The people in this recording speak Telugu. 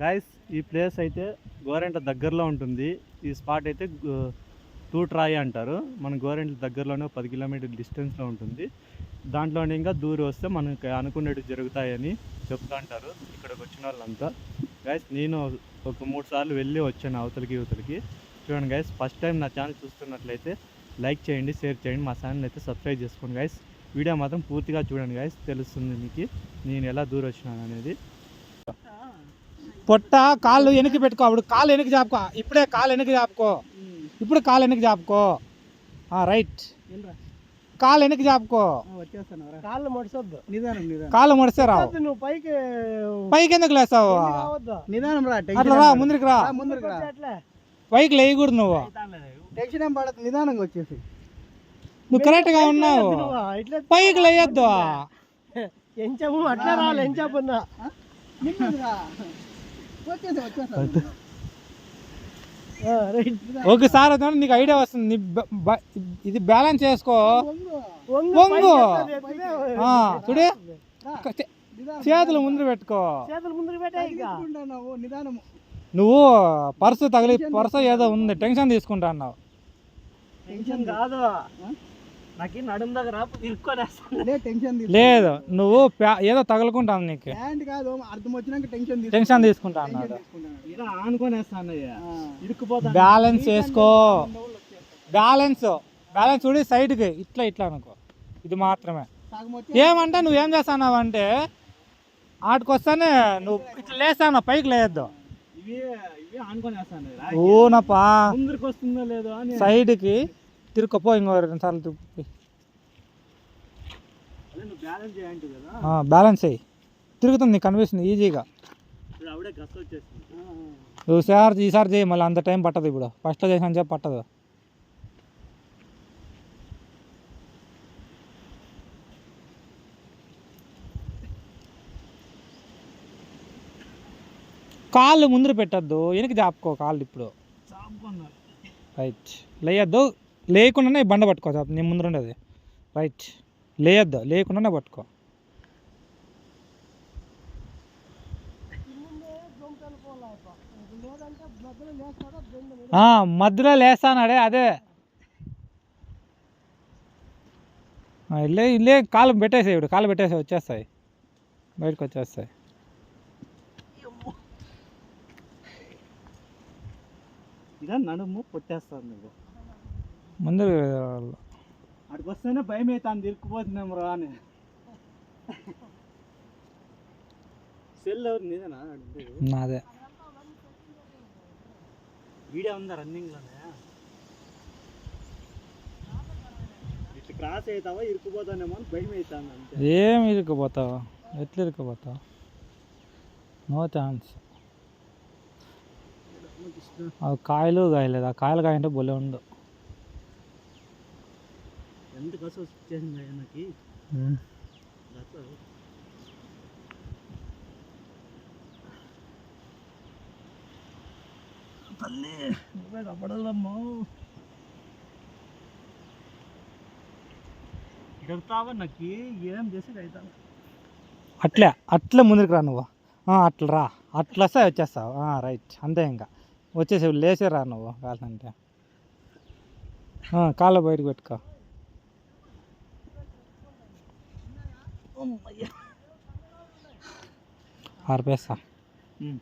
గాయస్ ఈ ప్లేస్ అయితే గోరెంట దగ్గరలో ఉంటుంది. ఈ స్పాట్ అయితే టూ తూట్రాయి అంటారు. మన గోరెంట్ల దగ్గరలోనే పది కిలోమీటర్ డిస్టెన్స్లో ఉంటుంది. దాంట్లోనే ఇంకా దూరం వస్తే మనకి అనుకున్నట్టు జరుగుతాయని చెప్తా అంటారు ఇక్కడికి వచ్చిన వాళ్ళంతా. గాయస్ నేను ఒక మూడు సార్లు వెళ్ళి వచ్చాను అవతలికి యువతలకి చూడండి గైస్ ఫస్ట్ టైం నా ఛానల్ చూస్తున్నట్లయితే లైక్ చేయండి షేర్ చేయండి. మా ఛానల్ అయితే సబ్స్క్రైబ్ చేసుకోండి గైస్ వీడియో మాత్రం పూర్తిగా చూడండి గైస్ తెలుస్తుంది మీకు. నేను ఎలా దూరం వచ్చినాను అనేది. పొట్ట కాళ్ళు వెనక్కి పెట్టుకో. అప్పుడు కాళ్ళు వెనక్కి చాపుకో ఇప్పుడే కాళ్ళు వెనక్కి చాపుకో ఇప్పుడు కాళ్ళు వెనక్కి చాపుకో రైట్. కాళ్ళు వెనక్కి చాపుకో కాళ్ళు మడిసొద్దు. నిదానం నిదానం. కాళ్ళు మడిస్తే రావు నువ్వు పైకి పైకి ఎందుకు లేస్తావు? నిదానం రా అట్లా రా ముందుకు రా. ముందుకు రా. పైకి లేయకూడదు నువ్వు. టెన్షన్ ఏం పడదు నిదానంగా వచ్చేసి. నువ్వు కరెక్ట్గా ఉన్నావు. పైకి లేయొద్దు. ఎంచము అట్లా రావాలి ఎంచపున్నా నిదానంగా వచ్చేసి వచ్చేస్తా రైట్ ఒకసారి నీకు ఐడియా వస్తుంది. ఇది బ్యాలెన్స్ చేసుకో. వంగు. చూడు. చేతులు ముందు పెట్టుకో. నువ్వు పర్సు తగిలి పర్సు ఏదో ఉంది. టెన్షన్ తీసుకుంటా అన్నావు. టెన్షన్ కాదు. నాకు నడుము దగ్గర ఇరుక్కొనేస్తాను. లే టెన్షన్ తీసుకో. లేదు నువ్వు ఏదో తగులుకుంటావు నీకు. ప్యాంట్ కాదు అర్థం వచ్చినాక టెన్షన్ తీసుకో. టెన్షన్ తీసుకుంటా అన్నాడు. ఇలా ఆనుకొనేస్తాను బ్యాలెన్స్ చేసుకో. బ్యాలెన్స్ బ్యాలెన్స్ చూడి సైడ్కి ఇట్లా ఇట్లా అనుకో. ఇది మాత్రమే. ఏమంటే నువ్వేం చేస్తున్నావు అంటే ఆటికి వస్తానే నువ్వు ఇట్లా లేస్తాను పైకి లేయద్దు. ఊనపా ముందరికి వస్తుందో లేదో అని. సైడ్కి తిరుక్కపో ఇంకో రెండు సార్లు నువ్వు బ్యాలెన్స్ చేయండి కదా? బ్యాలెన్స్ అయ్యి తిరుగుతుంది నీకు కనిపిస్తుంది ఈజీగా. ఈసారి ఈసారి చేయి మళ్ళీ అంత టైం పట్టదు ఇప్పుడు. ఫస్ట్లో చేసాను చెప్పి పట్టదు. కాళ్ళు ముందర పెట్టద్దు. వెనక్కి జాపుకో కాళ్ళు ఇప్పుడు. రైట్ లేయద్దు. లేకుండానే బండ పట్టుకో చాపు నీ ముందర ఉండేది రైట్ లేయద్దు లేకుండానే పట్టుకో. మధ్యలో లేస్తానాడే అదే. లే ఇల్లే ఇల్లే కాలు పెట్టేసాయి ఇప్పుడు కాలు పెట్టేసాయి వచ్చేస్తాయి. బయటకు వచ్చేస్తాయి. ఇదా నడుము పొట్టేస్తాను నువ్వు ముందు అక్కడికి వస్తేనే భయం అవుతాను ఇరుక్కుపోతున్నాం రా అని. సెల్ ఎవరు? నీదేనా. నాదే. వీడియో ఉందా రన్నింగ్లోనే ఇట్లా క్రాస్ అవుతావా ఇరుక్కుపోతానేమో అని భయం అవుతాను అంతే. ఏం ఇరుక్కుపోతావు? ఎట్లా ఇరుక్కుపోతావు? నో ఛాన్స్ అవి కాయలు కాయలేదు. ఆ కాయలు కాయంటే బొలే ఉండు. వచ్చేసింది ఆయనకి. తల్లి నువ్వే నాకు? ఏం అవుతాను అట్లే అట్లే ముందుకు రా నువ్వు. ఆ, అట్లా రా. అట్లా వస్తే వచ్చేస్తావు. రైట్. అంతే ఇంకా. వచ్చేసి లేచే రా నువ్వు. ఆ, కాళ్ళు బయటకు పెట్టుకో. Oh আর পেশা হুম।